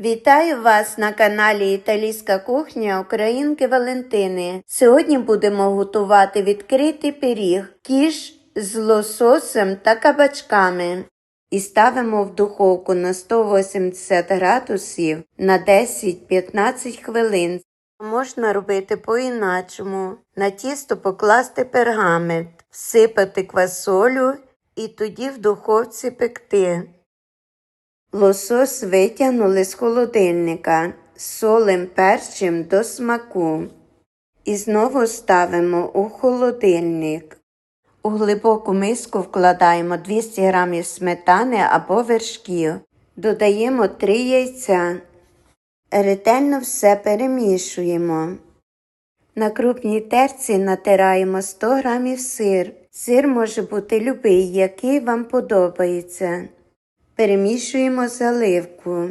Вітаю вас на каналі Італійська кухня Українки Валентини. Сьогодні будемо готувати відкритий пиріг, кіш з лососем та кабачками. І ставимо в духовку на 180 градусів на 10-15 хвилин. Можна робити по-іначому. На тісто покласти пергамент, всипати квасолю і тоді в духовці пекти. Лосось витягнули з холодильника, солим перчим до смаку. І знову ставимо у холодильник. У глибоку миску вкладаємо 200 г сметани або вершків. Додаємо 3 яйця. Ретельно все перемішуємо. На крупній терці натираємо 100 г сир. Сир може бути любий, який вам подобається. Перемішуємо заливку.